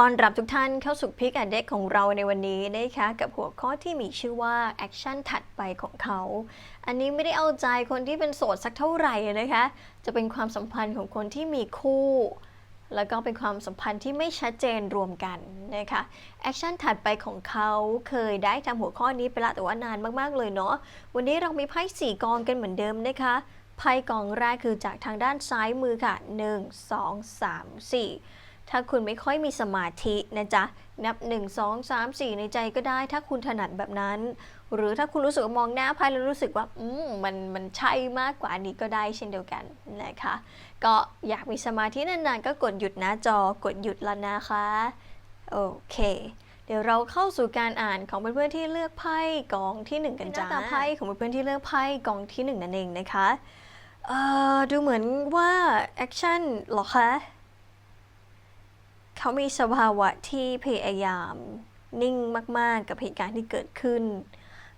ตอนรับทุกท่านเข้าสู่พิกแอนเด็กของเราในวันนี้นะคะกับหัวข้อที่มีชื่อว่าแอคชั่นถัดไปของเขา อันนี้ไม่ได้เอาใจคนที่เป็นโสดสักเท่าไหร่นะคะ จะเป็นความสัมพันธ์ของคนที่มีคู่ แล้วก็เป็นความสัมพันธ์ที่ไม่ชัดเจนรวมกันนะคะแอคชั่นถัดไปของเขาเคยได้ทำหัวข้อนี้ไปละแต่ว่านานมากๆเลยเนาะวันนี้เรามีไพ่สี่กองกันเหมือนเดิมนะคะไพ่กองแรกคือจากทางด้านซ้ายมือค่ะ 1 2 3 4 ถ้าคุณไม่ค่อยมีสมาธินะจ๊ะ นับ 1 2 3 4 ในใจก็ได้ ถ้าคุณถนัดแบบนั้น หรือถ้าคุณรู้สึกมองหน้าไพ่แล้วรู้สึกว่าอืมมันมันใช่มากกว่านี้ก็ได้เช่นเดียวกันนะคะ ก็อยากมีสมาธินานๆ ก็กดหยุดหน้าจอกดหยุดแล้วนะคะโอเคเดี๋ยวเราเข้าสู่การอ่านของเพื่อนๆที่เลือกไพ่กองที่หนึ่งกันจ้าหน้าตาไพ่ของเพื่อนๆที่เลือกไพ่กองที่หนึ่งนั่นเองนะคะ เอ่อ ดูเหมือนว่าแอคชั่นหรอคะ เขามีสภาวะที่พยายาม นิ่งมาก ๆ กับเหตุการณ์ที่เกิดขึ้น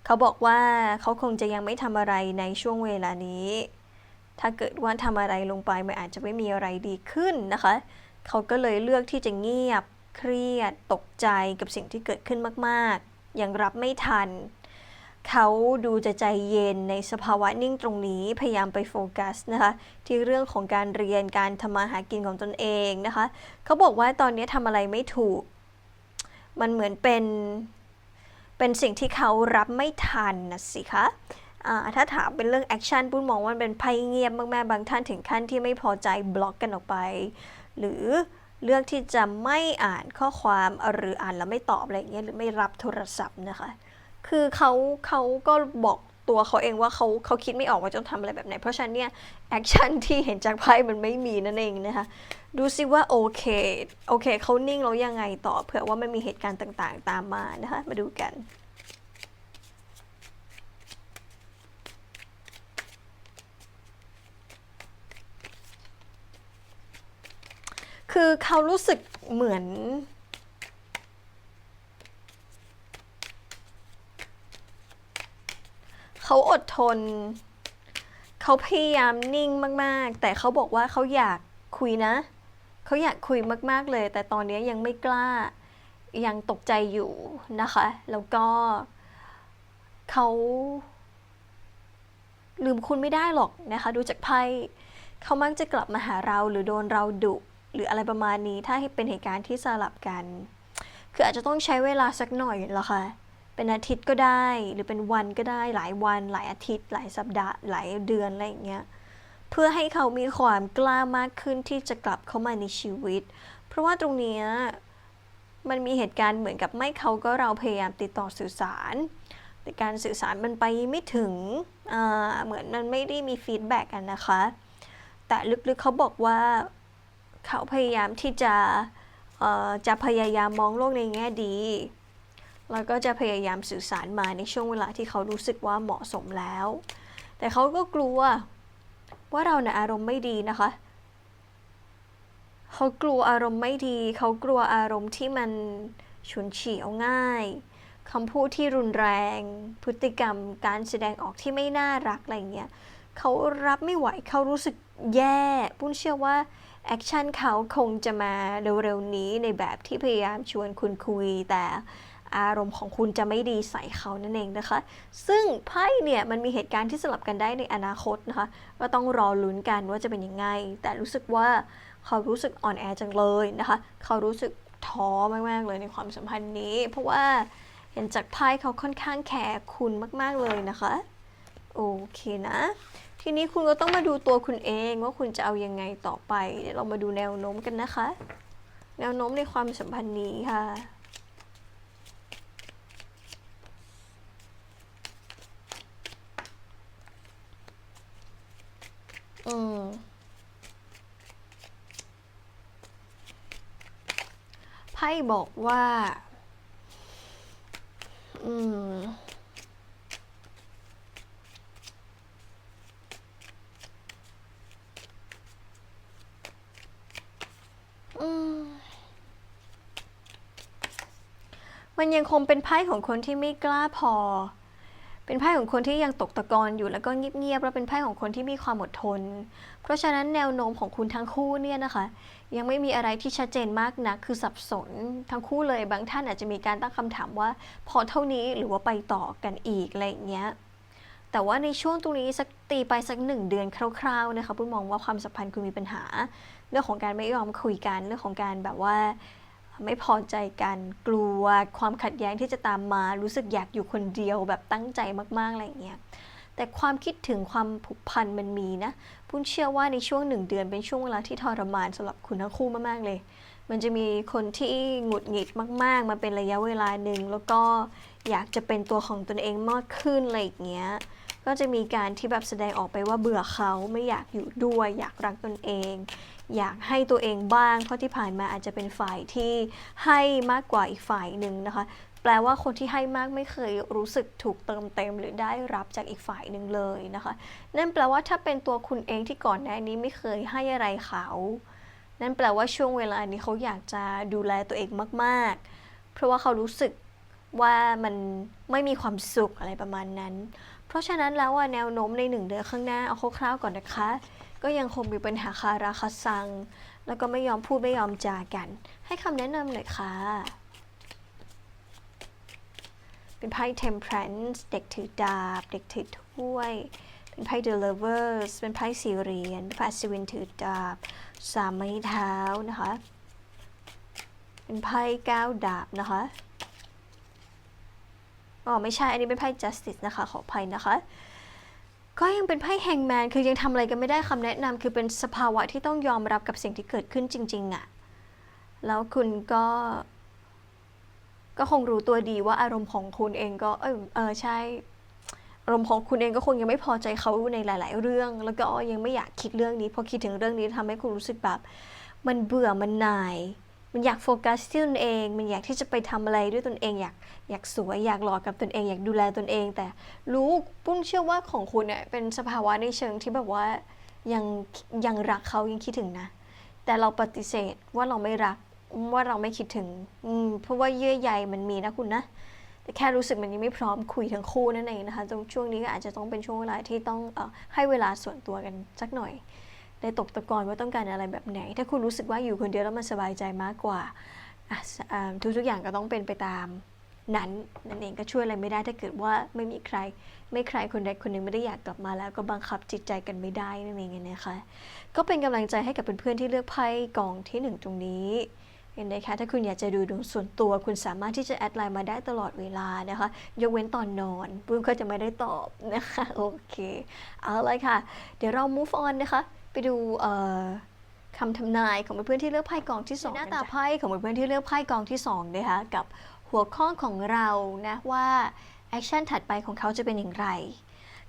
เขาบอกว่าเขาคงจะยังไม่ทำอะไรในช่วงเวลานี้ ถ้าเกิดว่าทำอะไรลงไปมันอาจจะไม่มีอะไรดีขึ้นนะคะ เขาก็เลยเลือกที่จะเงียบ เครียด ตกใจกับสิ่งที่เกิดขึ้นมาก ๆ ยังรับไม่ทัน เขาดูจะใจเย็นในสภาวะนิ่งตรงนี้พยายามไปโฟกัสนะคะที่เรื่องของการเรียนการทำมาหากินของตนเองนะคะเขาบอกว่าตอนนี้ทำอะไรไม่ถูก มันเหมือนเป็นเป็นสิ่งที่เขารับไม่ทันนะสิคะถ้าถามเป็นเรื่องแอคชั่นปุ้นมองว่าเป็นไพ่เงียบมากๆบางท่านถึงขั้นที่ไม่พอใจบล็อกกันออกไป หรือเลือกที่จะไม่อ่านข้อความหรืออ่านแล้วไม่ตอบอะไรอย่างเงี้ยหรือไม่รับโทรศัพท์นะคะ คือเขาเขาก็บอกตัวเขาเองว่าเขาเขาคิดไม่ออกว่าจะทำอะไรแบบไหน เพราะฉะนั้นเนี่ยแอคชั่นที่เห็นจากไพ่มันไม่มีนั่นเองนะคะ ดูซิว่าโอเคโอเคเขานิ่งแล้วยังไงต่อเผื่อว่ามันมีเหตุการณ์ต่างๆ ตามมานะคะ มาดูกันคือเขารู้สึกเหมือน เขาอดทน เขาพยายามนิ่งมาก ๆ แต่เขาบอกว่าเขาอยากคุยนะ เขาอยากคุยมาก ๆ เลย แต่ตอนนี้ยังไม่กล้า ยังตกใจอยู่นะคะ แล้วก็เขาลืมคุณไม่ได้หรอกนะคะ ดูจากไพ่เขามักจะกลับมาหาเราหรือโดนเราดุหรืออะไรประมาณนี้ถ้าให้เป็นเหตุการณ์ที่สลับกัน คืออาจจะต้องใช้เวลาสักหน่อยละค่ะ เป็นอาทิตย์ก็ได้ หรือเป็นวันก็ได้หลายวันหลายอาทิตย์ หลายสัปดาห์หลายเดือนอะไรอย่างเงี้ยเพื่อให้เขามีความกล้ามากขึ้นที่จะกลับเข้ามาในชีวิต เพราะว่าตรงนี้มันมีเหตุการณ์เหมือนกับไม่เขาก็เราพยายามติดต่อสื่อสาร แต่การสื่อสารมันไปไม่ถึงเหมือนมันไม่ได้มีฟีดแบ็กกันนะคะ แต่ลึกๆเขาบอกว่าเขาพยายามที่จะจะพยายามมองโลกในแง่ดี แล้วก็จะพยายามสื่อสารมาในช่วงเวลาที่เขารู้สึกว่าเหมาะสมแล้ว แต่เขาก็กลัวว่าเราเนี่ยอารมณ์ไม่ดีนะคะ เขากลัวอารมณ์ไม่ดี เขากลัวอารมณ์ที่มันฉุนเฉียวง่ายคำพูดที่รุนแรง พฤติกรรม การแสดงออกที่ไม่น่ารักอะไรเงี้ยเขารับไม่ไหวเขารู้สึกแย่ปุ้นเชื่อว่าแอคชั่นเขาคงจะมาเร็วๆนี้ในแบบที่พยายามชวนคุณคุยแต่ อารมณ์ของคุณจะไม่ดีใส่เขานั่นเองนะคะ ซึ่งไพ่เนี่ยมันมีเหตุการณ์ที่สลับกันได้ในอนาคตนะคะ ก็ต้องรอลุ้นกันว่าจะเป็นยังไง แต่รู้สึกว่าเขารู้สึกอ่อนแอจังเลยนะคะ เขารู้สึกท้อมากๆเลยในความสัมพันธ์นี้ เพราะว่าเห็นจากไพ่เขาค่อนข้างแคร์คุณมาก ๆเลยนะคะ โอเคนะ ทีนี้คุณก็ต้องมาดูตัวคุณเองว่าคุณจะเอายังไงต่อไป เดี๋ยวเรามาดูแนวโน้มกันนะคะ แนวโน้มในความสัมพันธ์นี้ค่ะ อืมไพ่บอกว่า อืม อืม มันยังคงเป็นไพ่ของคนที่ไม่กล้าพอ เป็นไพ่ของคนที่ยังตกตะกอนอยู่แล้วก็เงียบๆแล้วเป็นไพ่ของคนที่มีความอดทน เพราะฉะนั้นแนวโน้มของคุณทั้งคู่เนี่ยนะคะ ยังไม่มีอะไรที่ชัดเจนมากนัก คือสับสนทั้งคู่เลยบางท่านอาจจะมีการตั้งคำถามว่า พอเท่านี้หรือว่าไปต่อกันอีกอะไรอย่างเงี้ยแต่ว่าในช่วงตรงนี้สักตีไปสักหนึ่งเดือนคร่าวๆนะคะปุ้มองว่าความสัมพันธ์คุณมีปัญหา เรื่องของการไม่ยอมคุยกันเรื่องของการแบบว่า ไม่พอใจกันกลัวความขัดแย้งที่จะตามมารู้สึกอยากอยู่คนเดียวแบบตั้งใจมากๆอะไรอย่างเงี้ยแต่ความคิดถึงความผูกพันมันมีนะปุ้นเชื่อว่าในช่วงหนึ่งเดือนเป็นช่วงเวลาที่ทรมานสำหรับคุณทั้งคู่มากๆเลย มันจะมีคนที่หงุดหงิดมาก ๆ มาเป็นระยะเวลาหนึ่งแล้วก็อยากจะเป็นตัวของตนเองมากขึ้นอะไรอย่างเงี้ยก็จะมีการที่แบบแสดงออกไปว่าเบื่อเขาไม่อยากอยู่ด้วย อยากรักตนเอง อยากให้ตัวเองบ้าง เพราะที่ผ่านมาอาจจะเป็นฝ่ายที่ให้มากกว่าอีกฝ่ายหนึ่งนะคะ แปลว่าคนที่ให้มากไม่เคยรู้สึกถูกเติมเต็ม หรือได้รับจากอีกฝ่ายหนึ่งเลยนะคะ นั่นแปลว่าถ้าเป็นตัวคุณเองที่ก่อนหน้านี้ไม่เคยให้อะไรเขา นั่นแปลว่าช่วงเวลานี้เขาอยากจะดูแลตัวเองมาก ๆ เพราะว่าเขารู้สึกว่ามันไม่มีความสุขอะไรประมาณนั้น เพราะฉะนั้นแล้วว่แนวโน้มในหนึ่งเดือนข้างหน้าเอาคร่าวๆก่อนนะคะ ก็ยังคงมีปัญหาคาราคาซัง แล้วก็ไม่ยอมพูดไม่ยอมจากัน ให้คำแนะนำหน่อยค่ะ เป็นไพ่ temperance เด็กถือดาบ เด็กถือถ้วย เป็นไพ่ the lovers เป็นไพ่สี่เหรียญไพ่สวินถือดาบ สามไม้เท้านะคะ เป็นไพ่ก้าดาบนะคะอ๋อไม่ใช่ อันนี้เป็นไพ่ justice นะคะ ขออภัยนะคะ ก็ยังเป็นไพ่แฮงแมนคือยังทำอะไรกันไม่ได้คำแนะนำคือเป็นสภาวะที่ต้องยอมรับกับสิ่งที่เกิดขึ้นจริง ๆอะ่ะ แล้วคุณก็ ก็คงรู้ตัวดีว่าอารมณ์ของคุณเองก็ เออเออใช่ อารมณ์ของคุณเองก็คงยังไม่พอใจเขาในหลาย ๆ เรื่อง แล้วก็ยังไม่อยากคิดเรื่องนี้พอคิดถึงเรื่องนี้ทำให้คุณรู้สึกแบบ มันเบื่อมันหน่าย มันอยากโฟกัสที่ตนเอง มันอยากที่จะไปทำอะไรด้วยตนเอง อยากอยากสวยอยากหล่อกับตนเอง อยากดูแลตนเอง แต่รู้ปุ้นเชื่อว่าของคุณเนี่ยเป็นสภาวะในเชิงที่แบบว่ายังยังรักเขายังคิดถึงนะ แต่เราปฏิเสธว่าเราไม่รักว่าเราไม่คิดถึงอืมเพราะว่าเยื่อใยมันมีนะคุณนะแต่แค่รู้สึกมันยังไม่พร้อมคุยทั้งคู่นั่นเองนะคะตรงช่วงนี้ก็อาจจะต้องเป็นช่วงเวลาที่ต้องอให้เวลาส่วนตัวกันสักหน่อย ได้ตกตะกอนว่าต้องการอะไรแบบไหน ถ้าคุณรู้สึกว่าอยู่คนเดียวแล้วมันสบายใจมากกว่าอะอ่าทุกๆอย่างก็ต้องเป็นไปตามนั้นนั่นเองก็ช่วยอะไรไม่ได้ถ้าเกิดว่าไม่มีใคร ไม่ใครคนใดคนหนึ่งไม่ได้อยากกลับมาแล้วก็บังคับจิตใจกันไม่ได้นั่นเองนะคะก็เป็นกำลังใจให้กับเพื่อนๆที่เลือกไพ่กองที่หนึ่งตรงนี้เห็นไหมคะถ้าคุณอยากจะดูดวงส่วนตัว คุณสามารถที่จะแอดไลน์มาได้ตลอดเวลานะคะ ยกเว้นตอนนอนปุ้มก็จะไม่ได้ตอบนะคะ โอเค เอาเลยค่ะ เดี๋ยวเรา move on นะคะ ดูเอ่อคำทำนายของเพื่อนๆที่เลือกไพ่กองที่สองหน้าตาไพ่ของเพื่อนๆที่เลือกไพ่กองที่สองนะคะกับหัวข้อของเรานะว่าแอคชั่นถัดไปของเขาจะเป็นอย่างไร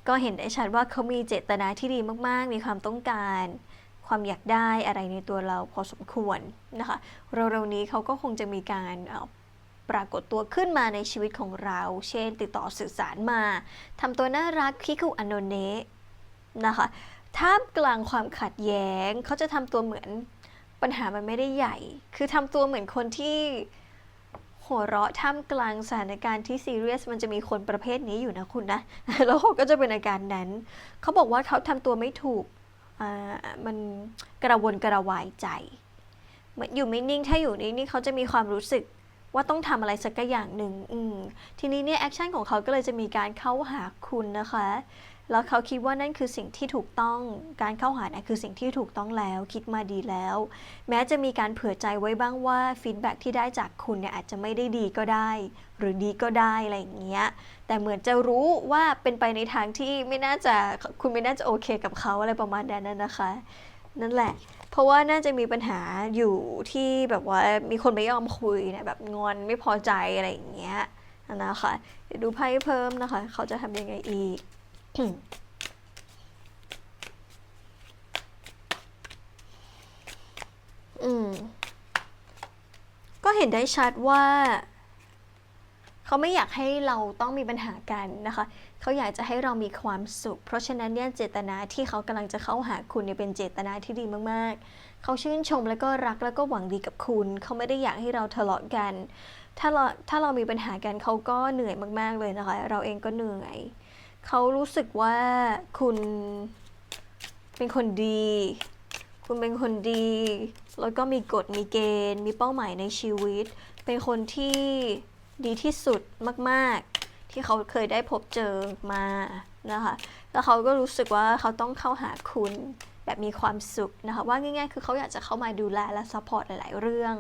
ก็เห็นได้ชัดว่าเขามีเจตนาที่ดีมากๆ มีความต้องการ ความอยากได้อะไรในตัวเราพอสมควรนะคะเร็วๆนี้เขาก็คงจะมีการเอ่อปรากฏตัวขึ้นมาในชีวิตของเรา เช่น ติดต่อสื่อสารมาทำตัวน่ารักคิคุอโนเนะนะคะ ท่ามกลางความขัดแย้ง เขาจะทำตัวเหมือนปัญหามันไม่ได้ใหญ่ คือทำตัวเหมือนคนที่หัวเราะท่ามกลางสถานการณ์ที่ซีเรียสมันจะมีคนประเภทนี้อยู่นะคุณนะ แล้วเขาก็จะเป็นอาการนั้น เขาบอกว่าเขาทำตัวไม่ถูก มันกระวนกระวายใจ เหมือนอยู่ไม่นิ่ง ถ้าอยู่นิ่งๆเขาจะมีความรู้สึกว่าต้องทำอะไรสักอย่างหนึ่งทีนี้เนี่ยแอคชั่นของเขาก็เลยจะมีการเข้าหาคุณนะคะ แล้วเขาคิดว่านั่นคือสิ่งที่ถูกต้อง การเข้าหานะคือสิ่งที่ถูกต้องแล้ว คิดมาดีแล้ว แม้จะมีการเผื่อใจไว้บ้างว่าฟีดแบ็กที่ได้จากคุณเนี่ยอาจจะไม่ได้ดีก็ได้ หรือดีก็ได้อะไรอย่างเงี้ย แต่เหมือนจะรู้ว่าเป็นไปในทางที่ไม่น่าจะคุณไม่น่าจะโอเคกับเขาอะไรประมาณนั้นนะคะ นั่นแหละ เพราะว่าน่าจะมีปัญหาอยู่ที่แบบว่ามีคนไม่ยอมคุยนะแบบงอนไม่พอใจอะไรอย่างเงี้ยนะคะดูไพ่เพิ่มนะคะ เขาจะทำยังไงอีก อืมก็เห็นได้ชัดว่า เขาไม่อยากให้เราต้องมีปัญหากันนะคะ เขาอยากจะให้เรามีความสุข เพราะฉะนั้นเนี่ยเจตนาที่เขากำลังจะเข้าหาคุณเนี่ยเป็นเจตนาที่ดีมากๆ เขาชื่นชมแล้วก็รักแล้วก็หวังดีกับคุณ เขาไม่ได้อยากให้เราทะเลาะกัน ถ้าเราถ้าเรามีปัญหากันเขาก็เหนื่อยมากๆเลยนะคะ เราเองก็เหนื่อย เขารู้สึกว่าคุณเป็นคนดี คุณเป็นคนดี แล้วก็มีกฎมีเกณฑ์ มีเป้าหมายในชีวิต เป็นคนที่ดีที่สุดมาก ๆ ที่เขาเคยได้พบเจอมานะคะ แล้วเขาก็รู้สึกว่าเขาต้องเข้าหาคุณแบบมีความสุขนะคะ ว่าง่าย ๆ คือเขาอยากจะเข้ามาดูแลและซัพพอร์ตหลาย ๆ เรื่อง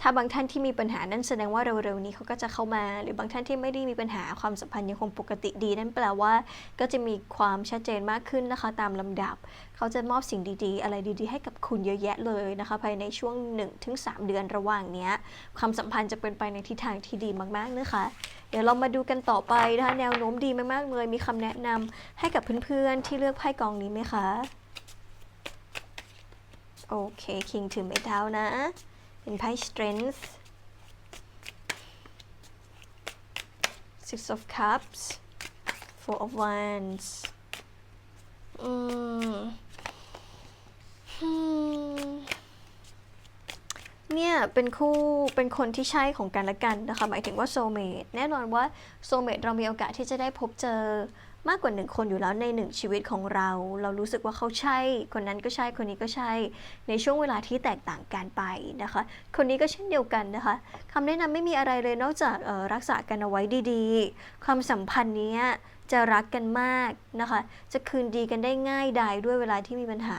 ถ้าบางท่านที่มีปัญหานั่นแสดงว่าเร็วๆนี้เขาก็จะเข้ามา หรือบางท่านที่ไม่ได้มีปัญหาความสัมพันธ์ยังคงปกติดี นั่นแปลว่า ก็จะมีความชัดเจนมากขึ้นนะคะ ตามลำดับ เขาจะมอบสิ่งดีๆ อะไรดีๆ ให้กับคุณเยอะแยะเลยนะคะ ภายในช่วง 1-3 เดือนระหว่างนี้ความสัมพันธ์จะเป็นไปในทิศทางที่ดีมากๆนะคะเดี๋ยวเรามาดูกันต่อไปนะคะแนวโน้มดีมากๆเลย มีคำแนะนำให้กับเพื่อนๆที่เลือกไพ่กองนี้ไหมคะโอเคคิงถือไม้เท้านะ เป็นไพ่ strength six of cups four of wands อืมเนี่ย เป็นคู่ เป็นคนที่ใช่ของกันและกันนะคะ หมายถึงว่าโซเมตแน่นอนว่าโซเมตเรามีโอกาสที่จะได้พบเจอ มากกว่าหนึ่งคนอยู่แล้วในหนึ่งชีวิตของเรา เรารู้สึกว่าเขาใช่ คนนั้นก็ใช่คนนี้ก็ใช่ ในช่วงเวลาที่แตกต่างกันไปนะคะ คนนี้ก็เช่นเดียวกันนะคะคำแนะนำไม่มีอะไรเลยนอกจากออรักษากันเอาไว้ดีๆ ความสัมพันธ์นี้จะรักกันมากนะคะ จะคืนดีกันได้ง่ายดายด้วยเวลาที่มีปัญหา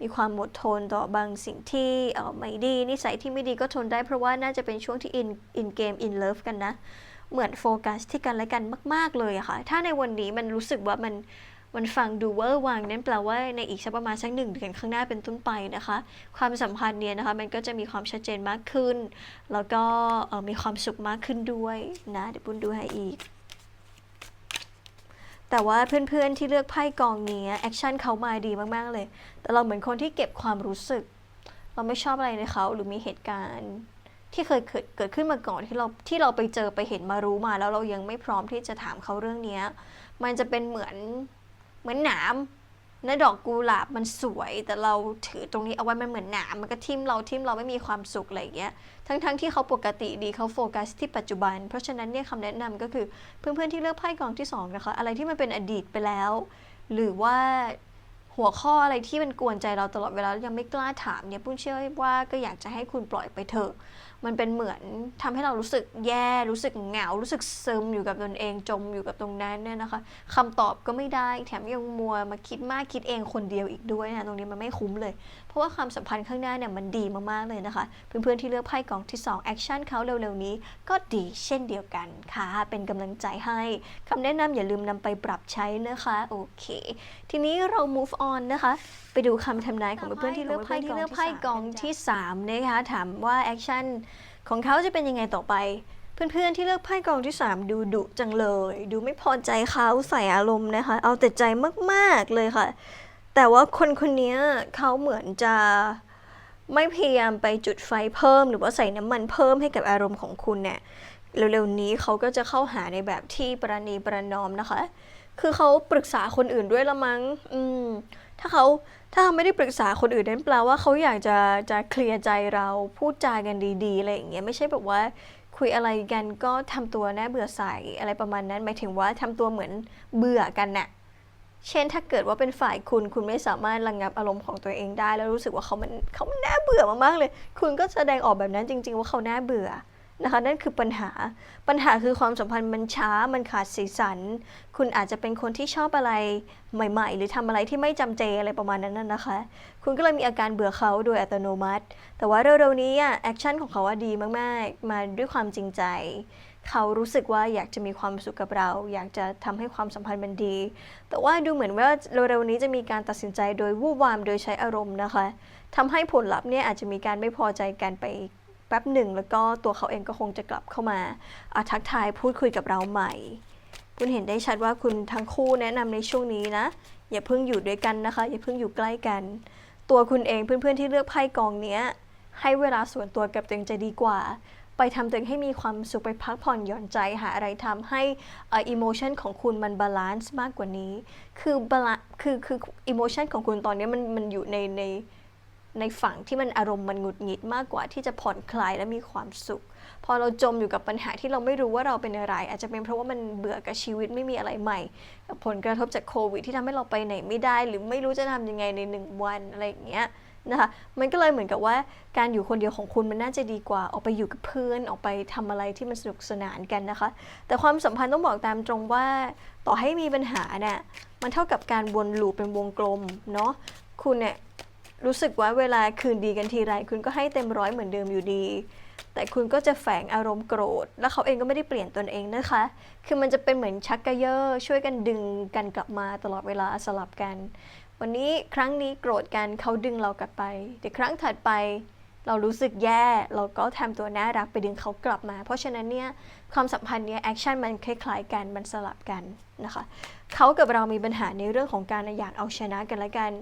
มีความอดทนต่อบางสิ่งที่ออไม่ดี นิสัยที่ไม่ดีก็ทนได้เพราะว่าน่าจะเป็นช่วงที่ in in game in love กันนะ เหมือนโฟกัสที่กันและกันมากๆเลยอะค่ะ ถ้าในวันนี้มันรู้สึกว่ามันมันฟังดูเวอร์วังนั่นแปลว่าในอีกสักประมาณสักหนึ่งเดือนข้างหน้าเป็นต้นไปนะคะ ความสัมพันธ์เนี่ยนะคะมันก็จะมีความชัดเจนมากขึ้น แล้วก็มีความสุขมากขึ้นด้วยนะเดี๋ยวปุ้นดูให้อีกแต่ว่าเพื่อนๆที่เลือกไพ่กองนี้แอคชั่นเขามาดีมากๆเลย แต่เราเหมือนคนที่เก็บความรู้สึก เราไม่ชอบอะไรในเขาหรือมีเหตุการณ์ ที่เคยเกิดเกิดขึ้นมาก่อนที่เราที่เราไปเจอไปเห็นมารู้มา แล้วเรายังไม่พร้อมที่จะถามเขาเรื่องเนี้ยมันจะเป็นเหมือนเหมือนหนามในดอกกุหลาบมันสวยแต่เราถือตรงนี้เอาไว้มันเหมือนหนามมันก็ทิ่มเราทิ่มเราไม่มีความสุขอะไรอย่างเงี้ยทั้งๆที่เขาปกติดีเขาโฟกัสที่ปัจจุบัน เพราะฉะนั้นเนี่ยคำแนะนำก็คือเพื่อนๆที่เลือกไพ่กองที่สองนะคะอะไรที่มันเป็นอดีตไปแล้ว หรือว่าหัวข้ออะไรที่มันกวนใจเราตลอดเวลายังไม่กล้าถามเนี่ยปุ้นเชื่อว่าก็อยากจะให้คุณปล่อยไปเถอะ มันเป็นเหมือนทำให้เรารู้สึกแย่รู้สึกเหงา รู้สึกซึมอยู่กับตนเองจมอยู่กับตรงนั้นเนี่ยนะคะคำตอบก็ไม่ได้แถมยังมัวมาคิดมากคิดเองคนเดียวอีกด้วยนะตรงนี้มันไม่คุ้มเลย เพราะว่าความสัมพันธ์ข้างหน้าเนี่ยมันดีมากๆเลยนะคะ เพื่อนๆที่เลือกไพ่กองที่2แอคชั่นเขาเร็วๆนี้ ก็ดีเช่นเดียวกันค่ะ เป็นกำลังใจให้คำแนะนำอย่าลืมนำไปปรับใช้นะคะโอเค ทีนี้เรา move on นะคะไปดูคำทำนายของเพื่อนๆที่เลือกไพ่ที่เลือกไพ่กองที่3นะคะถามว่าแอคชั่น ของเขาจะเป็นยังไงต่อไป เพื่อนๆที่เลือกไพ่กองที่ 3 ดูดุจังเลย ดูไม่พอใจเขาใส่อารมณ์นะคะ เอาแต่ใจมากๆเลยค่ะ แต่ว่าคนคนนี้เขาเหมือนจะไม่พยายามไปจุดไฟเพิ่ม หรือว่าใส่น้ำมันเพิ่มให้กับอารมณ์ของคุณเนี่ยเร็วๆนี้เขาก็จะเข้าหาในแบบที่ประนีประนอมนะคะ คือเขาปรึกษาคนอื่นด้วยละมั้ง อืม ถ้าเขา ถ้าไม่ได้ปรึกษาคนอื่นนั่นแปลว่าเขาอยากจะจะเคลียร์ใจเราพูดจากันดีๆอะไรอย่างเงี้ยไม่ใช่แบบว่าคุยอะไรกันก็ทำตัวน่าเบื่อใส่อะไรประมาณนั้นหมายถึงว่าทำตัวเหมือนเบื่อกันน่ะเช่นถ้าเกิดว่าเป็นฝ่ายคุณคุณไม่สามารถระงงับอารมณ์ของตัวเองได้ แล้วรู้สึกว่าเขามันเขามันน่าเบื่อมากๆเลย คุณก็แสดงออกแบบนั้นจริง ๆ ว่าเขาน่าเบื่อ นะคะนั่นคือปัญหาปัญหาคือความสัมพันธ์มันช้ามันขาดสีสัน คุณอาจจะเป็นคนที่ชอบอะไรใหม่ ๆ หรือทำอะไรที่ไม่จำเจอะไรประมาณนั้นนะคะ คุณก็เลยมีอาการเบื่อเขาโดยอัตโนมัติ แต่ว่าเร็วๆนี้อะแอคชั่นของเขาว่าดีมากๆ มาด้วยความจริงใจ เขารู้สึกว่าอยากจะมีความสุขกับเรา อยากจะทำให้ความสัมพันธ์มันดี แต่ว่าดูเหมือนว่าเร็วๆนี้จะมีการตัดสินใจโดยวูบวามโดยใช้อารมณ์นะคะทำให้ผลลัพธ์เนี่ยอาจจะมีการไม่พอใจกันไป แป๊บหนึ่งแล้วก็ตัวเขาเองก็คงจะกลับเข้ามาอะทักทายพูดคุยกับเราใหม่ คุณเห็นได้ชัดว่าคุณทั้งคู่แนะนำในช่วงนี้นะ อย่าเพิ่งอยู่ด้วยกันนะคะ อย่าเพิ่งอยู่ใกล้กัน ตัวคุณเองเพื่อนๆที่เลือกไพ่กองเนี้ย ให้เวลาส่วนตัวกับตัวเองจะดีกว่า ไปทำตัวเองให้มีความสุขไปพักผ่อนหย่อนใจหาอะไรทำให้อ่อิโมชันของคุณมันบาลานซ์มากกว่านี้ คือบาลานคือคืออิโมชันของคุณตอนนี้มันมันอยู่ในในใน ในฝั่งที่มันอารมณ์มันหงุดหงิดมากกว่าที่จะผ่อนคลายและมีความสุข พอเราจมอยู่กับปัญหาที่เราไม่รู้ว่าเราเป็นอะไร อาจจะเป็นเพราะว่ามันเบื่อกับชีวิตไม่มีอะไรใหม่ ผลกระทบจากโควิดที่ทำให้เราไปไหนไม่ได้ หรือไม่รู้จะทำยังไงในหนึ่งวันอะไรอย่างเงี้ยนะคะมันก็เลยเหมือนกับว่าการอยู่คนเดียวของคุณมันน่าจะดีกว่า ออกไปอยู่กับเพื่อนออกไปทำอะไรที่มันสนุกสนานกันนะคะ แต่ความสัมพันธ์ต้องบอกตามตรงว่าต่อให้มีปัญหาเนี่ยมันเท่ากับการวนลูปเป็นวงกลมเนาะคุณเนี่ย รู้สึกว่าเวลาคืนดีกันทีไรคุณก็ให้เต็มร้อยเหมือนเดิมอยู่ดี แต่คุณก็จะแฝงอารมณ์โกรธ แล้วเขาเองก็ไม่ได้เปลี่ยนตนเองนะคะ คือมันจะเป็นเหมือนชักกระเยาะช่วยกันดึงกันกลับมาตลอดเวลาสลับกัน วันนี้ครั้งนี้โกรธกันเขาดึงเรากลับไปเดี๋ยวครั้งถัดไป เรารู้สึกแย่เราก็ทำตัวน่ารักไปดึงเขากลับมา เพราะฉะนั้นเนี่ยความสัมพันธ์เนี้ยแอคชั่นมันคล้ายๆกันมันสลับกันนะคะเขากับเรามีปัญหาในเรื่องของการอยากเอาชนะกันละกัน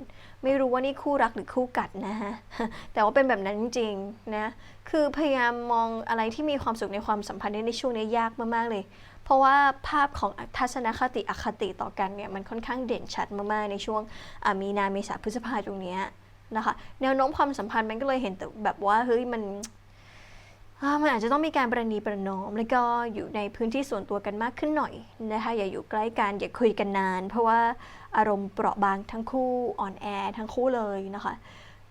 ไม่รู้ว่านี่คู่รักหรือคู่กัดนะฮะแต่ว่าเป็นแบบนั้นจริงๆนะคือพยายามมองอะไรที่มีความสุขในความสัมพันธ์ในช่วงนี้ยากมากๆเลยเพราะว่าภาพของทัศนคติอคติต่อกันเนี่ยมันค่อนข้างเด่นชัดมาก ๆ ในช่วงมีนาเมษาพฤษภาตรงเนี้ย นะคะ แนวโน้มความสัมพันธ์มันก็เลยเห็นแต่แบบว่าเฮ้ยมันมันอาจจะต้องมีการประนีประนอม แล้วก็อยู่ในพื้นที่ส่วนตัวกันมากขึ้นหน่อยนะคะอย่าอยู่ใกล้กันอย่าคุยกันนาน เพราะว่าอารมณ์เปราะบางทั้งคู่อ่อนแอทั้งคู่เลยนะคะ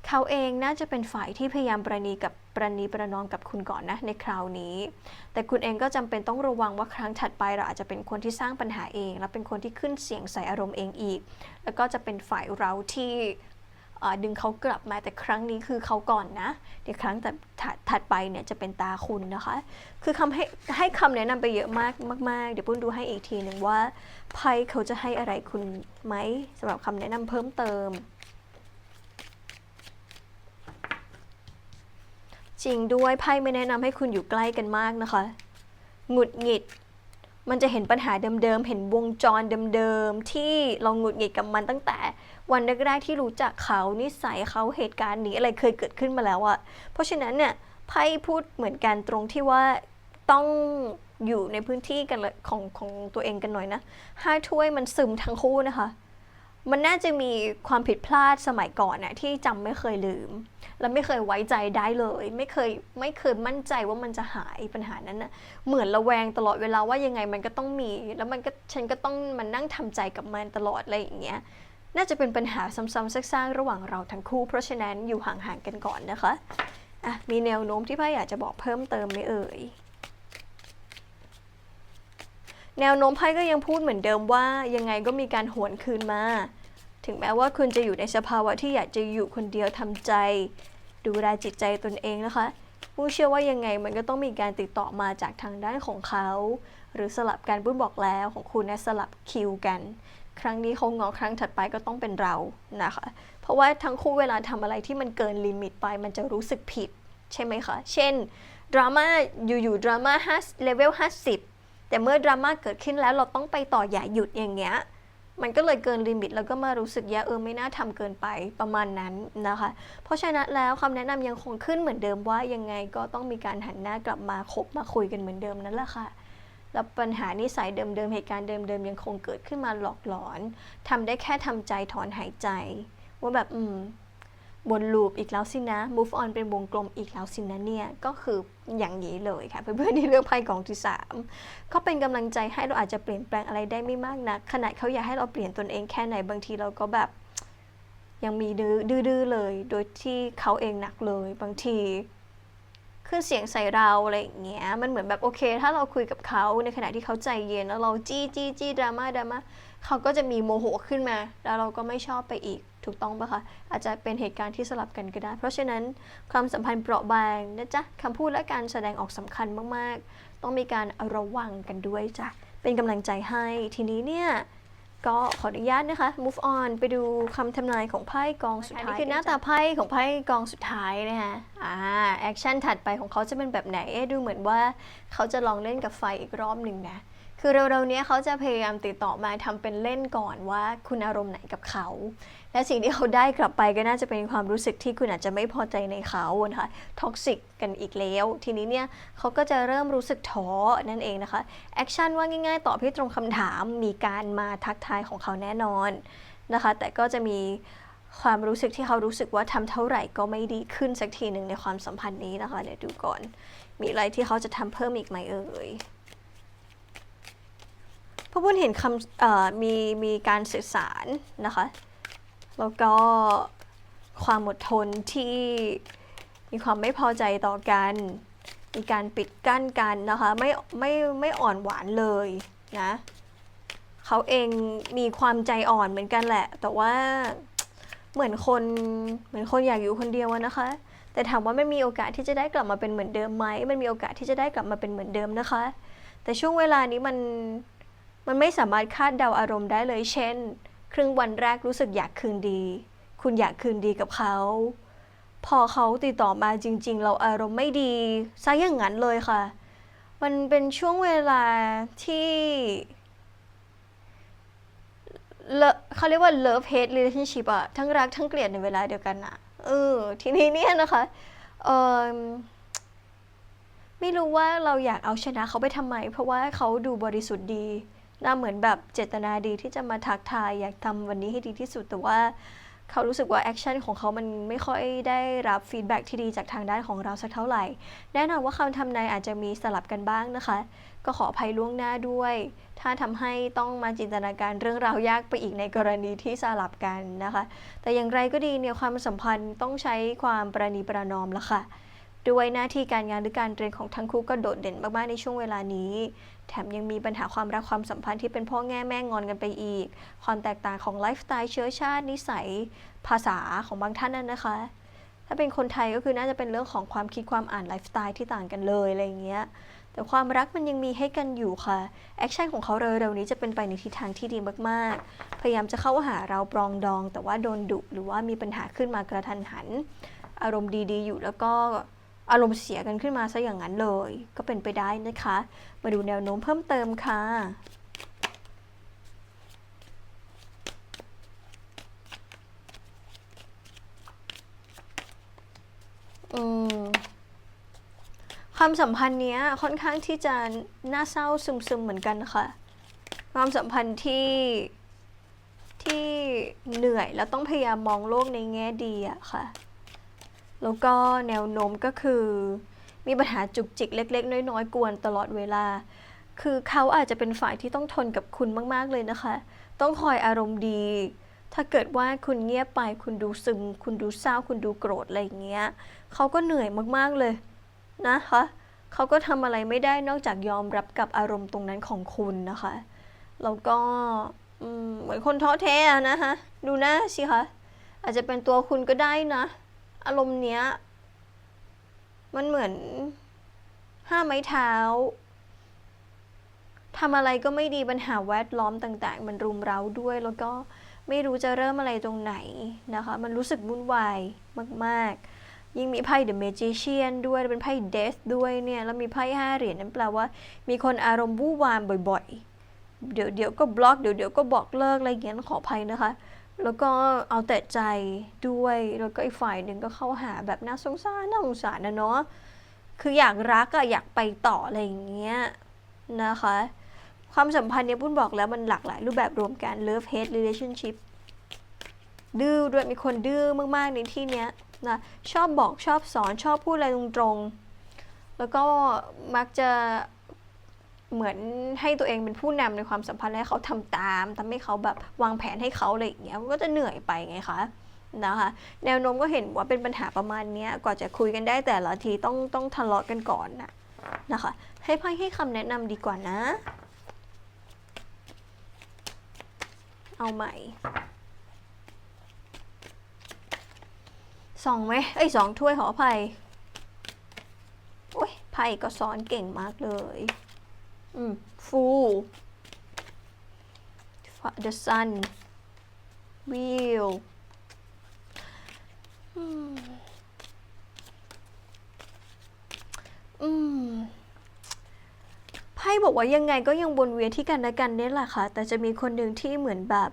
เขาเองน่าจะเป็นฝ่ายที่พยายามประนีกับประนีประนอมกับคุณก่อนนะในคราวนี้ แต่คุณเองก็จำเป็นต้องระวังว่าครั้งถัดไปเราอาจจะเป็นคนที่สร้างปัญหาเอง และเป็นคนที่ขึ้นเสียงใส่อารมณ์เองอีก แล้วก็จะเป็นฝ่ายเราที่ ดึงเขากลับมาแต่ครั้งนี้คือเขาก่อนนะเดี๋ยวครั้งแต่ถัดไปเนี่ยจะเป็นตาคุณนะคะ คือคำให้ให้คำแนะนำไปเยอะมากมาก ๆ เดี๋ยวปุ้นดูให้อีกทีหนึ่งว่าไพ่เขาจะให้อะไรคุณไหมสำหรับคำแนะนำเพิ่มเติม จริงด้วยไพ่ไม่แนะนำให้คุณอยู่ใกล้กันมากนะคะหงุดหงิด มันจะเห็นปัญหาเดิมๆ เห็นวงจรเดิมๆ ที่เราหงุดหงิดกับมันตั้งแต่ วันแรกๆที่รู้จักเขานิสัยเขาเหตุการณ์นี้อะไรเคยเกิดขึ้นมาแล้วอะเพราะฉะนั้นเนี่ยไพ่พูดเหมือนกันตรงที่ว่าต้องอยู่ในพื้นที่กันของของตัวเองกันหน่อยนะห้าถ้วยมันซึมทั้งคู่นะคะ มันน่าจะมีความผิดพลาดสมัยก่อนน่ะที่จำไม่เคยลืม และไม่เคยไว้ใจได้เลย ไม่เคยไม่เคยมั่นใจว่ามันจะหายปัญหานั้นน่ะเหมือนระแวงตลอดเวลาว่ายังไงมันก็ต้องมี แล้วมันก็ฉันก็ต้องมันนั่งทำใจกับมันตลอดอะไรอย่างเงี้ยน่าจะเป็นปัญหาซ้ำๆซากๆระหว่างเราทั้งคู่ เพราะฉะนั้นอยู่ห่างๆกันก่อนนะคะอะมีแนวโน้มที่พ่ออยากจะบอกเพิ่มเติมไหมเอ่ย แนวโน้มไพ่ก็ยังพูดเหมือนเดิมว่ายังไงก็มีการหวนคืนมา ถึงแม้ว่าคุณจะอยู่ในสภาวะที่อยากจะอยู่คนเดียวทำใจ ดูแลจิตใจตนเองนะคะผู้เชื่อว่ายังไงมันก็ต้องมีการติดต่อมาจากทางด้านของเขา หรือสลับกันปุ้ยบอกแล้วของคุณนะสลับคิวกัน ครั้งนี้เขางอครั้งถัดไปก็ต้องเป็นเรานะคะ เพราะว่าทั้งคู่เวลาทำอะไรที่มันเกินลิมิตไป มันจะรู้สึกผิด ใช่ไหมคะ เช่นดราม่าอยู่ๆดราม่า5เลเวล50 แต่เมื่อดราม่าเกิดขึ้นแล้วเราต้องไปต่ออย่าหยุดอย่างเงี้ยมันก็เลยเกินลิมิตแล้วก็มารู้สึกแย่เออไม่น่าทำเกินไปประมาณนั้นนะคะ เพราะฉะนั้นแล้วคำแนะนำยังคงขึ้นเหมือนเดิมว่ายังไงก็ต้องมีการหันหน้ากลับมาคบมาคุยกันเหมือนเดิมนั่นแหละค่ะแล้วปัญหานิสัยเดิมๆเหตุการณ์เดิมๆยังคงเกิดขึ้นมาหลอกหลอนทำได้แค่ทำใจถอนหายใจ ว่าแบบอืม วนลูปอีกแล้วสินะ move on เป็นวงกลมอีกแล้วสินะเนี่ย ก็คืออย่างนี้เลยค่ะ เพื่อนๆที่เลือกไพ่กองที่สามก็เป็นกำลังใจให้เราอาจจะเปลี่ยนแปลงอะไรได้ไม่มากนักขนาดเขาอยากให้เราเปลี่ยนตนเองแค่ไหนบางทีเราก็แบบ ยังมีดื้อดื้อๆเลย โดยที่เขาเองหนักเลยบางทีขึ้นเสียงใส่เราอะไรอย่างเงี้ยมันเหมือนแบบโอเค ถ้าเราคุยกับเขาในขณะที่เขาใจเย็นแล้วเราจี้จี้จี้ดราม่าดราม่าเขาก็จะมีโมโหขึ้นมา แล้วเราก็ไม่ชอบไปอีก ถูกต้องปะคะ อาจจะเป็นเหตุการณ์ที่สลับกันก็ได้ เพราะฉะนั้นความสัมพันธ์เปราะบางนะจ๊ะคำพูดและการแสดงออกสำคัญมากๆ ต้องมีการระวังกันด้วยจ้ะ เป็นกำลังใจให้ ทีนี้เนี่ยก็ขออนุญาตนะคะ move on ไปดูคำทำนายของไพ่กองสุดท้ายนี่คือหน้าตาไพ่ของไพ่กองสุดท้ายนะคะอ่าแอคชั่นถัดไปของเขาจะเป็นแบบไหนเอ๊ะดูเหมือนว่าเขาจะลองเล่นกับไฟอีกรอบหนึ่งนะ คือเร็วๆเนี้ยเขาจะพยายามติดต่อมาทำเป็นเล่นก่อนว่าคุณอารมณ์ไหนกับเขา และสิ่งที่เขาได้กลับไปก็น่าจะเป็นความรู้สึกที่คุณอาจจะไม่พอใจในเขานะคะท็อกซิกกันอีกแล้ว ทีนี้เนี่ยเขาก็จะเริ่มรู้สึกท้อนั่นเองนะคะแอคชั่นว่าง่ายๆตอบที่ตรงคำถามมีการมาทักทายของเขาแน่นอนนะคะ แต่ก็จะมีความรู้สึกที่เขารู้สึกว่าทำเท่าไหร่ก็ไม่ดีขึ้นสักทีหนึ่งในความสัมพันธ์นี้นะคะเดี๋ยวดูก่อน มีอะไรที่เขาจะทำเพิ่มอีกไหมเอ่ย พระพุทธเห็นคำมีมีการสื่อสารนะคะ แล้วก็ความอดทนที่มีความไม่พอใจต่อกัน มีการปิดกั้นกันนะคะ ไม่ไม่ไม่อ่อนหวานเลยนะเขาเองมีความใจอ่อนเหมือนกันแหละ แต่ว่าเหมือนคนเหมือนคนอยากอยู่คนเดียวนะคะ แต่ถามว่าไม่มีโอกาสที่จะได้กลับมาเป็นเหมือนเดิมไหมมันมีโอกาสที่จะได้กลับมาเป็นเหมือนเดิมนะคะ แต่ช่วงเวลานี้มัน มันไม่สามารถคาดเดาอารมณ์ได้เลย เช่น ครึ่งวันแรกรู้สึกอยากคืนดี คุณอยากคืนดีกับเขา พอเขาติดต่อมาจริง ๆ เราอารมณ์ไม่ดีซะอย่างนั้นเลยค่ะ มันเป็นช่วงเวลาที่เขาเรียกว่า love hate relationship อะทั้งรักทั้งเกลียดในเวลาเดียวกันอะเออ ทีนี้เนี่ยนะคะเออไม่รู้ว่าเราอยากเอาชนะเขาไปทำไม เพราะว่าเขาดูบริสุทธิ์ดี น่าเหมือนแบบเจตนาดีที่จะมาทักทายอยากทำวันนี้ให้ดีที่สุดแต่ว่าเขารู้สึกว่าแอคชั่นของเขามันไม่ค่อยได้รับฟีดแบ็กที่ดีจากทางด้านของเราสักเท่าไหร่ แน่นอนว่าคำทำนายอาจจะมีสลับกันบ้างนะคะ ก็ขออภัยล่วงหน้าด้วย ถ้าทำให้ต้องมาจินตนาการเรื่องราวยากไปอีกในกรณีที่สลับกันนะคะ แต่อย่างไรก็ดีเนี่ยความสัมพันธ์ต้องใช้ความประนีประนอมละค่ะ ด้วยหน้าที่การงานหรือการเรียนของทั้งคู่ก็โดดเด่นมากๆในช่วงเวลานี้ แถมยังมีปัญหาความรักความสัมพันธ์ที่เป็นพ่อแง่แม่งอนกันไปอีก ความแตกต่างของไลฟ์สไตล์เชื้อชาตินิสัย ภาษาของบางท่านนั่นนะคะ ถ้าเป็นคนไทยก็คือน่าจะเป็นเรื่องของความคิดความอ่านไลฟ์สไตล์ที่ต่างกันเลยอะไรอย่างเงี้ยแต่ความรักมันยังมีให้กันอยู่ค่ะ แอคชั่นของเขาเร็วๆนี้จะเป็นไปในทิศทางที่ดีมากๆ พยายามจะเข้าหาเราปรองดอง แต่ว่าโดนดุหรือว่ามีปัญหาขึ้นมากระทันหัน อารมณ์ดีๆ อยู่แล้วก็ อารมณ์เสียกันขึ้นมาซะอย่างนั้นเลย ก็เป็นไปได้นะคะ มาดูแนวโน้มเพิ่มเติมค่ะอืมความสัมพันธ์เนี้ยค่อนข้างที่จะน่าเศร้าซึมๆเหมือนกันค่ะ ความสัมพันธ์ที่ที่เหนื่อยแล้วต้องพยายามมองโลกในแง่ดีอะค่ะ แล้วก็แนวโน้มก็คือ มีปัญหาจุกจิกเล็ก ๆ น้อยๆกวนตลอดเวลา คือเขาอาจจะเป็นฝ่ายที่ต้องทนกับคุณมากๆเลยนะคะ ต้องคอยอารมณ์ดี ถ้าเกิดว่าคุณเงียบไป คุณดูซึม คุณดูเศร้า คุณดูโกรธอะไรอย่างเงี้ยเขาก็เหนื่อยมากๆเลยนะคะเขาก็ทำอะไรไม่ได้นอกจากยอมรับกับอารมณ์ตรงนั้นของคุณนะคะ แล้วก็เหมือนคนท้อแท้นะคะ ดูหน้าสิคะ อาจจะเป็นตัวคุณก็ได้นะ อารมณ์เนี้ย มันเหมือน ห้าไม้เท้าทำอะไรก็ไม่ดีปัญหาแวดล้อมต่าง ๆ มันรุมเร้าด้วย แล้วก็ไม่รู้จะเริ่มอะไรตรงไหนนะคะ มันรู้สึกวุ่นวายมาก ๆ ยิ่งมีไพ่ The Magician ด้วย เป็นไพ่ Death ด้วยเนี่ย แล้วมีไพ่ห้าเหรียญนั่นแปลว่า มีคนอารมณ์วู่วามบ่อย ๆ เดี๋ยวเดี๋ยวก็บล็อก เดี๋ยวเดี๋ยวก็บอกเลิกอะไรอย่างเงี้ยขออภัยนะคะ แล้วก็เอาแต่ใจด้วย แล้วก็อีกฝ่ายหนึ่งก็เข้าหาแบบน่าสงสารน่าสงสารนะเนาะ คืออยากรักอะอยากไปต่ออะไรอย่างเงี้ยนะคะ ความสัมพันธ์เนี่ยปุ้นบอกแล้วมันหลากหลายรูปแบบรวมกัน love hate relationship ดื้อด้วยมีคนดื้อมากๆในที่เนี้ยนะชอบบอกชอบสอนชอบพูดอะไรตรงๆ แล้วก็มักจะ เหมือนให้ตัวเองเป็นผู้นำในความสัมพันธ์และเขาทำตามทำให้เขาแบบวางแผนให้เขาอะไรอย่างเงี้ยมันก็จะเหนื่อยไปไงคะนะคะแนวโน้มก็เห็นว่าเป็นปัญหาประมาณนี้กว่าจะคุยกันได้แต่ละทีต้องต้องทะเลาะกันก่อนนะนะคะ ให้ไพ่ให้คำแนะนำดีกว่านะ เอาใหม่สองไหมเอ้สองถ้วยขออภัยโอ้ยไพ่ก็สอนเก่งมากเลย อืม Fool The Sun Wheel อืม อืมไพ่บอกว่ายังไงก็ยังวนเวียนที่กันและกันเนี่ยแหละค่ะ แต่จะมีคนหนึ่งที่เหมือนแบบ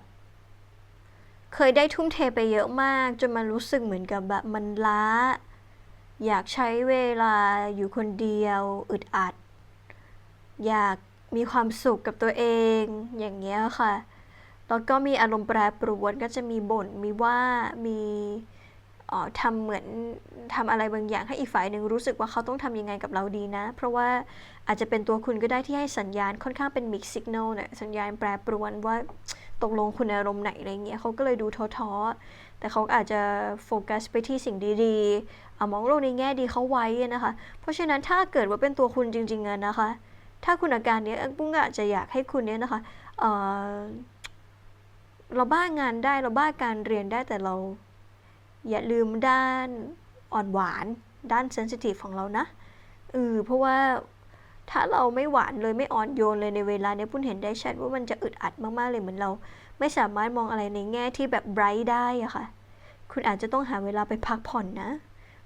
เคยได้ทุ่มเทไปเยอะมาก จนมันรู้สึกเหมือนกับแบบมันล้า อยากใช้เวลาอยู่คนเดียว อึดอัด อยากมีความสุขกับตัวเอง อย่างเงี้ยค่ะ แล้วก็มีอารมณ์แปรปรวนก็จะมีบ่น มีว่า มีออทำเหมือนทำอะไรบางอย่างให้อีกฝ่ายหนึ่งรู้สึกว่าเขาต้องทำยังไงกับเราดีนะ เพราะว่าอาจจะเป็นตัวคุณก็ได้ที่ให้สัญญาณค่อนข้างเป็น mixed signal เนี่ยสัญญาณแปรปรวนว่าตกลงคุณอารมณ์ไหนอะไรเงี้ยเขาก็เลยดูท้อๆ แต่เขาอาจจะโฟกัสไปที่สิ่งดีๆอมองโลกในแง่ดีเขาไว้นะคะ เพราะฉะนั้นถ้าเกิดว่าเป็นตัวคุณจริงๆนะคะ ถ้าคุณอาการเนี้ยปุ้งอาจจะอยากให้คุณเนี้ยนะคะเเราบ้างานได้เราบ้าการเรียนได้แต่เรา อย่าลืมด้านอ่อนหวานด้านเซนซิทีฟของเรานะเออเพราะว่าถ้าเราไม่หวานเลยไม่อ่อนโยนเลยในเวลาเนี้ยปุ้นเห็นได้ชัดว่ามันจะอึดอัดมากๆเลยเหมือนเรา ไม่สามารถมองอะไรในแง่ที่แบบไบรท์ได้อะค่ะ คุณอาจจะต้องหาเวลาไปพักผ่อนนะ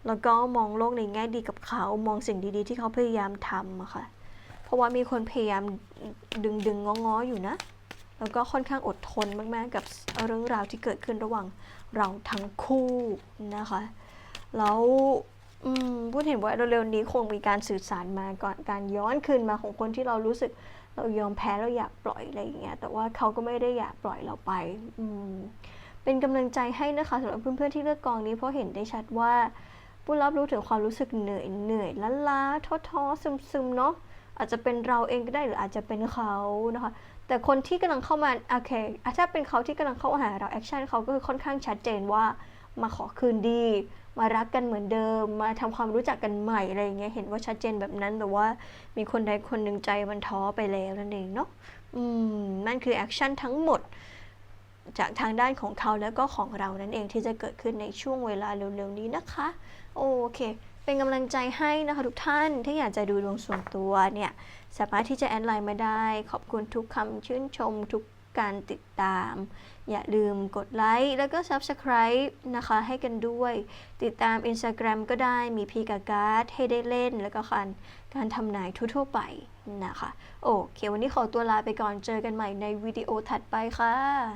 แล้วก็มองโลกในแง่ดีกับเขา มองสิ่งดีๆ ที่เขาพยายามทำอะค่ะ ราะว่ามีคนพยายามดึงดึงง้อๆอยู่นะ แล้วก็ค่อนข้างอดทนมากๆกับเรื่องราวที่เกิดขึ้นระหว่างเราทั้งคู่นะคะ แล้วพูดเห็นว่าเร็วๆนี้คงมีการสื่อสารมาก่อนการย้อนคืนมาของคนที่เรารู้สึกเรายอมแพ้เราอยากปล่อยอะไรอย่างเงี้ย แต่ว่าเขาก็ไม่ได้อยากปล่อยเราไปเป็นกำลังใจให้นะคะสำหรับเพื่อนๆที่เลือกกองนี้เพราะเห็นได้ชัดว่าปุ้รับรู้ถึงความรู้สึกเหนื่อยเหนื่อยล้าล้าท้อท้อซึมซึมเนาะ อาจจะเป็นเราเองก็ได้หรืออาจจะเป็นเขานะคะแต่คนที่กำลังเข้ามาโอเคถ้าเป็นเขาที่กำลังเข้ามาหาเราแอคชั่นเขาก็คือค่อนข้างชัดเจนว่ามาขอคืนดี มารักกันเหมือนเดิม มาทำความรู้จักกันใหม่อะไรอย่างเงี้ยเห็นว่าชัดเจนแบบนั้นแต่ว่ามีคนใดคนหนึ่งใจมันท้อไปแล้วนั่นเองเนาะอืมนั่นคือแอคชั่นทั้งหมด จากทางด้านของเขาแล้วก็ของเรานั่นเองที่จะเกิดขึ้นในช่วงเวลาเร็วๆนี้นะคะ โอเค เป็นกำลังใจให้นะคะทุกท่านที่อยากจะดูดวงส่วนตัวเนี่ยสามารถที่จะแอดไลน์มาได้ ขอบคุณทุกคำชื่นชมทุกการติดตาม อย่าลืมกดไลค์แล้วก็ Subscribe นะคะให้กันด้วย ติดตาม Instagram ก็ได้มีพีกาการ์ดให้ได้เล่น แล้วก็การการทำนายทั่วๆไปนะคะ โอเค วันนี้ขอตัวลาไปก่อนเจอกันใหม่ในวิดีโอถัดไปค่ะ